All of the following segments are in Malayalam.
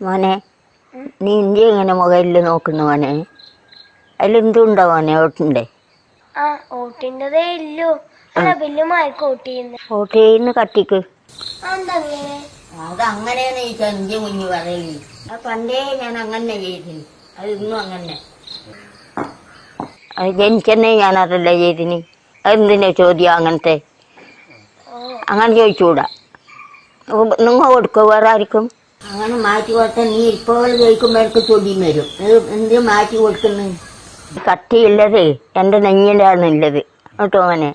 മോനെ നീ ഇന്ത്യ ഇങ്ങനെ മൊബൈലിൽ നോക്കുന്നു മോനെ? അതിലെന്തുണ്ടോ മോനെ ഓട്ടിന്റെ ആ ഓട്ടിന്റെതേ ഇല്ലു. ബില്ലുമായിരിക്കും ഓട്ട് ചെയ്യുന്നത് ഓട്ട് ചെയ്യുന്ന കട്ടിക്ക് അത് അങ്ങനെയാണ് ഈ ചഞ്ചി കുഞ്ഞു പറയൽ. അത് പണ്ടേ ഞാൻ അങ്ങനെ ചെയ്തിന്. അത് ഇന്നും അങ്ങനെ അത് ജനിച്ചെന്നെ ഞാൻ അതല്ല ചെയ്തിന്. അതെന്തിനാ ചോദ്യം അങ്ങനത്തെ? അങ്ങനെ ചോദിച്ചുകൂടാ നിങ്ങൾ കൊടുക്കുക വേറെ ആർക്കും? അങ്ങനെ മാറ്റി കൊടുത്താൽ നീ ഇപ്പോൾ ജയിക്കുമ്പോൾ എനിക്ക് ചൊടിയും വരും. ഇത് എന്ത് മാറ്റി കൊടുക്കുന്നു? കട്ടിയുള്ളത് എന്റെ നെഞ്ഞിലാണുള്ളത് കേട്ടോ മോനെ?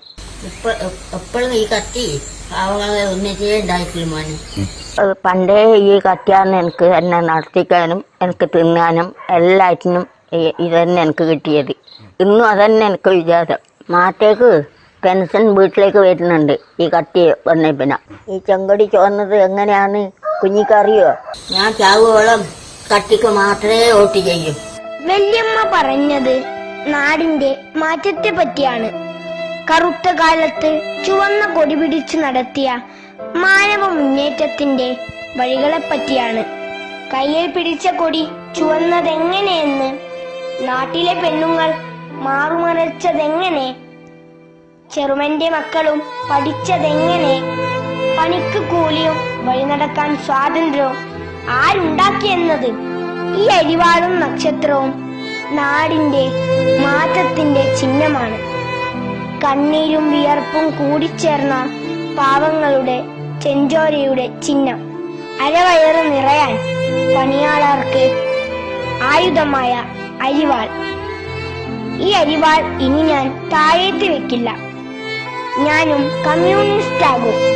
ഇപ്പൊ എപ്പോഴും ഈ കത്തി പാവങ്ങളെ ഒന്നിച്ചേ മോനെ. പണ്ടേ ഈ കത്തിയാണ് എനിക്ക് എന്നെ നടത്തിക്കാനും എനിക്ക് തിന്നാനും എല്ലാറ്റിനും ഇതന്നെ എനിക്ക് കിട്ടിയത്. ഇന്നും അതന്നെ എനിക്ക് വിചാരം മാറ്റേക്ക് പെൻഷൻ വീട്ടിലേക്ക് വരുന്നുണ്ട് ഈ കത്തി വന്ന പിന്നെ ഈ ചെങ്കടി ചോന്നത് എങ്ങനെയാണ്? കുഞ്ഞിക്കറിയോ? ഞാൻ ചാവുവോളം കട്ടിക്ക് മാത്രമേ വോട്ട് ചെയ്യൂ. വല്യമ്മ പറഞ്ഞത് നാടിന്റെ മാറ്റത്തെ പറ്റിയാണ്. കറുത്ത കാലത്ത് ചുവന്ന കൊടി പിടിച്ചു നടത്തിയ മാനവ മുന്നേറ്റത്തിന്റെ വഴികളെ പറ്റിയാണ്. കയ്യിൽ പിടിച്ച കൊടി ചുവന്നതെങ്ങനെയെന്ന് നാട്ടിലെ പെണ്ണുങ്ങൾ മാറുമറച്ചതെങ്ങനെ? ചെറുമന്റെ മക്കളും പഠിച്ചതെങ്ങനെ? പണിക്ക് കൂലിയും വഴി നടക്കാൻ സ്വാതന്ത്ര്യവും ആരുണ്ടാക്കിയെന്നത്? ഈ അരിവാളും നക്ഷത്രവും നാടിന്റെ മാറ്റത്തിന്റെ ചിഹ്നമാണ്. കണ്ണീരും വിയർപ്പും കൂടിച്ചേർന്ന പാവങ്ങളുടെ ചെഞ്ചോരയുടെ ചിഹ്നം. അരവയറ് നിറയാൻ പണിയാളർക്ക് ആയുധമായ അരിവാൾ. ഈ അരിവാൾ ഇനി ഞാൻ താഴേത്ത് വെക്കില്ല. ഞാനും കമ്മ്യൂണിസ്റ്റ് ആകും